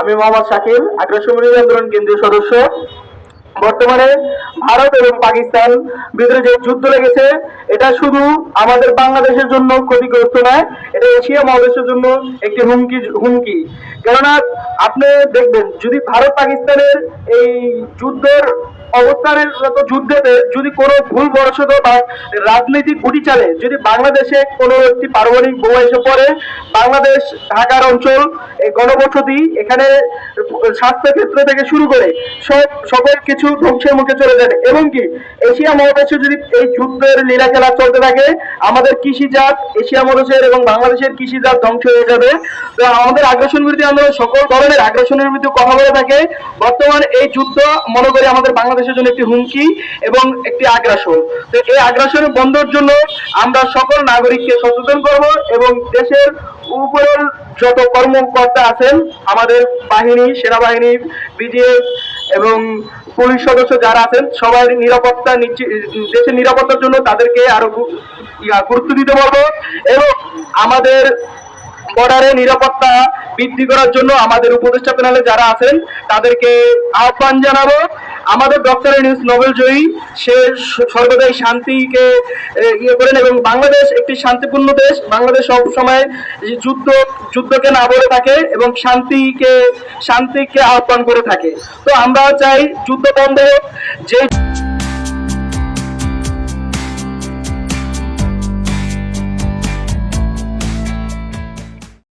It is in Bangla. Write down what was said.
আমি মোহাম্মদ শাকিল বিরোধী আন্দোলন কেন্দ্রীয় সদস্য। বর্তমানে ভারত এবং পাকিস্তান ভিতরে যে যুদ্ধ লেগেছে। এটা শুধু আমাদের বাংলাদেশের জন্য ক্ষতিগ্রস্ত নয়, এটা এশিয়া মহাদেশের জন্য একটি হুমকি হুমকি। কেননা, আপনি দেখবেন, যদি ভারত পাকিস্তানের এই যুদ্ধের অবস্থানের যুদ্ধেতে যদি কোনো ভুল বা রাজনৈতিক যদি বাংলাদেশে কোনো একটি পারমাণবিক বোমা এসে পড়ে, বাংলাদেশ, ঢাকার অঞ্চল গণবসতি এখানে থেকে শুরু করে সব, সকল কিছু ধ্বংসের মুখে চলে যাবে এবং কি, এশিয়া মহাদেশে যদি এই যুদ্ধের লীলা খেলা চলতে থাকে, আমাদের কৃষিজাত এশিয়া মহাদেশের এবং বাংলাদেশের কৃষিজাত ধ্বংস হয়ে যাবে। তো আমাদের আগ্রাসন বিরোধী আন্দোলন, সকল ধরনের আগ্রাসনের বিরুদ্ধে কথা বলে থাকে। বর্তমান এই যুদ্ধ মনে করি আমাদের বাংলাদেশের জন্য একটি হুমকি এবং একটি আগ্রাসন। তো এই আগ্রাসন বন্ধের জন্য আমরা সকল নাগরিককে সচেতন করব এবং দেশের উপরের যত কর্মকর্তা আছেন, আমাদের বাহিনী, সেনাবাহিনী বিজিএফ এবং পুলিশ সদস্য যারা আছেন, সবাই নিরাপত্তা দেশের নিরাপত্তার জন্য তাদেরকে আরও গুরুত্ব দিতে পারব এবং আমাদের বর্ডারে নিরাপত্তা বৃদ্ধি করার জন্য আমাদের উপদেষ্টা প্যানেলে যারা আছেন, তাদেরকে আহ্বান জানাব। আমাদের ডক্টর নিউজ নোবেল জয়ী, সে সর্বদাই শান্তিকে ইয়ে করেন এবং বাংলাদেশ একটি শান্তিপূর্ণ দেশ। বাংলাদেশ সব সময় যুদ্ধ, যুদ্ধকে না বলে থাকে এবং শান্তিকে শান্তিকে আহ্বান করে থাকে। তো আমরা চাই যুদ্ধ বন্ধ হোক, যে